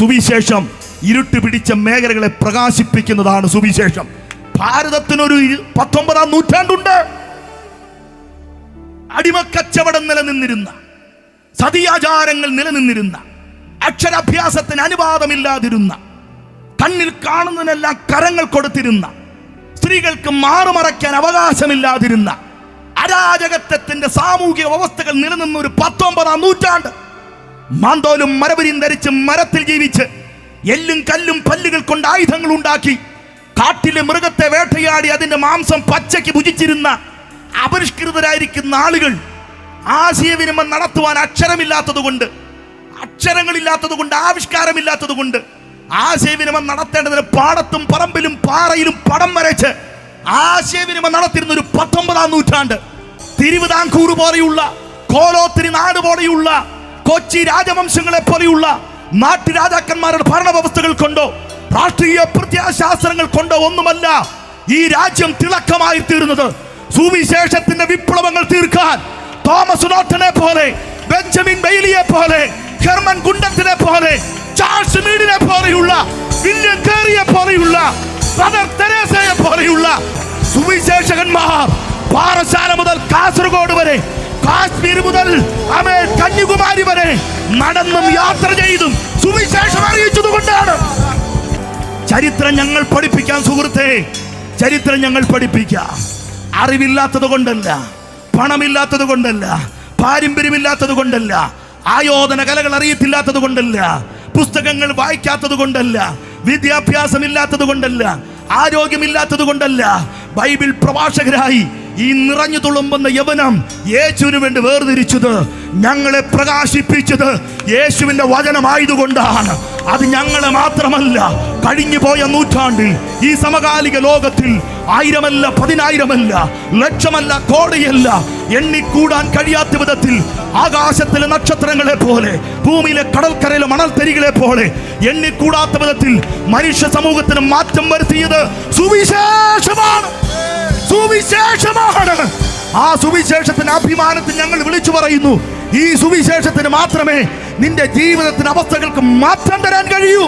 സുവിശേഷം ഇരുട്ട് പിടിച്ച മേഖലകളെ പ്രകാശിപ്പിക്കുന്നതാണ് സുവിശേഷം. ഭാരതത്തിനൊരു പത്തൊമ്പതാം നൂറ്റാണ്ടുണ്ട്. അടിമക്കച്ചവടം നിലനിന്നിരുന്ന സതിയാചാരങ്ങൾ നിലനിന്നിരുന്ന അക്ഷരാഭ്യാസത്തിന് അനുവാദമില്ലാതിരുന്ന കണ്ണിൽ കാണുന്നതിനെല്ലാം കരങ്ങൾ കൊടുത്തിരുന്ന സ്ത്രീകൾക്ക് മാറുമറയ്ക്കാൻ അവകാശമില്ലാതിരുന്ന അരാജകത്വത്തിന്റെ സാമൂഹിക വ്യവസ്ഥകൾ നിലനിന്ന ഒരു പത്തൊമ്പതാം നൂറ്റാണ്ട്. മാന്തോലും മരവരിയും ധരിച്ച് മരത്തിൽ ജീവിച്ച് എല്ലും കല്ലും പല്ലുകൾ കൊണ്ട് ആയുധങ്ങൾ ഉണ്ടാക്കി കാട്ടിലെ മൃഗത്തെ വേട്ടയാടി അതിന്റെ മാംസം പച്ചയ്ക്ക് ഭുജിച്ചിരുന്ന അപരിഷ്കൃതരായിരിക്കുന്ന ആളുകൾ ആശയവിനിമയം നടത്തുവാൻ അക്ഷരമില്ലാത്തത് കൊണ്ട് അക്ഷരങ്ങളില്ലാത്തത് കൊണ്ട് ആവിഷ്കാരമില്ലാത്തത് കൊണ്ട് ആശയവിനിമയം നടത്തേണ്ടതിന് പാടത്തും പറമ്പിലും പാറയിലും പടം വരച്ച് ആശയവിനിമയം നടത്തിയിരുന്ന ഒരു പത്തൊമ്പതാം നൂറ്റാണ്ട്. തിരുവിതാംകൂർ പോലെയുള്ള കോലോത്തിരി നാട് പോലെയുള്ള കൊച്ചി രാജവംശങ്ങളെ പോലെയുള്ള നാട്ടുരാജാക്കന്മാരുടെ ഭരണവ്യവസ്ഥകൾ കൊണ്ടോ രാഷ്ട്രീയ പ്രത്യാശാസ്ത്രങ്ങൾ കൊണ്ടോ ഒന്നുമല്ല ഈ രാജ്യം തിളക്കമായി തീർന്നത് സുവിശേഷത്തിന്റെ വിപ്ലവങ്ങൾ തീർക്കാൻ തോമസ് നോട്ടനെ പോലെ ബെഞ്ചമിൻ ബെയിലിയെ പോലെ ഹെർമൻ ഗുണ്ടത്തിനെ പോലെ ചാൾസ് മീഡിനെ പോലെയുള്ള വില്യം കേറിയെ പോലെയുള്ള മദർ തെരേസയെ പോലെയുള്ള സുവിശേഷകന്മാർ പാറശാല മുതൽ കാസർഗോഡ് വരെ കാശ്മീർ മുതൽ അമേ കന്യാകുമാരി വരെ നടന്നും യാത്ര ചെയ്തും സുവിശേഷം അറിയിച്ചതുകൊണ്ടാണ്. ചരിത്രം ഞങ്ങൾ പഠിപ്പിക്കാൻ സുഹൃത്തെ. ചരിത്രം ഞങ്ങൾ പഠിപ്പിക്കാം. അറിവില്ലാത്തത് കൊണ്ടല്ല പണമില്ലാത്തത് കൊണ്ടല്ല പാരമ്പര്യമില്ലാത്തത് കൊണ്ടല്ല ആയോധന കലകൾ അറിയത്തില്ലാത്തത് കൊണ്ടല്ല പുസ്തകങ്ങൾ വായിക്കാത്തത് കൊണ്ടല്ല വിദ്യാഭ്യാസം ഇല്ലാത്തത് കൊണ്ടല്ല ആരോഗ്യമില്ലാത്തത് കൊണ്ടല്ല ബൈബിൾ പ്രഭാഷകരായി ഈ നിറഞ്ഞു തുളുമ്പുന്ന യവനം യേശുവിന് വേണ്ടി വേർതിരിച്ചത് ഞങ്ങളെ പ്രകാശിപ്പിച്ചത് യേശുവിന്റെ വചനമായതുകൊണ്ടാണ്. അത് ഞങ്ങളെ മാത്രമല്ല കഴിഞ്ഞു പോയ നൂറ്റാണ്ടിൽ ഈ സമകാലിക ലോകത്തിൽ ആയിരമല്ല പതിനായിരമല്ല ലക്ഷമല്ല കോടിയല്ല എണ്ണിക്കൂടാൻ കഴിയാത്ത വിധത്തിൽ ആകാശത്തിലെ നക്ഷത്രങ്ങളെ പോലെ ഭൂമിയിലെ കടൽക്കരയിലെ മണൽത്തരികളെ പോലെ എണ്ണിക്കൂടാത്ത വിധത്തിൽ മനുഷ്യ സമൂഹത്തിന് മാറ്റം വരുത്തിയത് സുവിശേഷമാണ്. സുവിശേഷമാണ്. ആ സുവിശേഷത്തിന് അഭിമാനത്തിൽ ഞങ്ങൾ വിളിച്ചു പറയുന്നു. ഈ സുവിശേഷത്തിന് മാത്രമേ നിന്റെ ജീവിതത്തിന് അവസ്ഥകൾക്ക് മാറ്റം തരാൻ കഴിയൂ.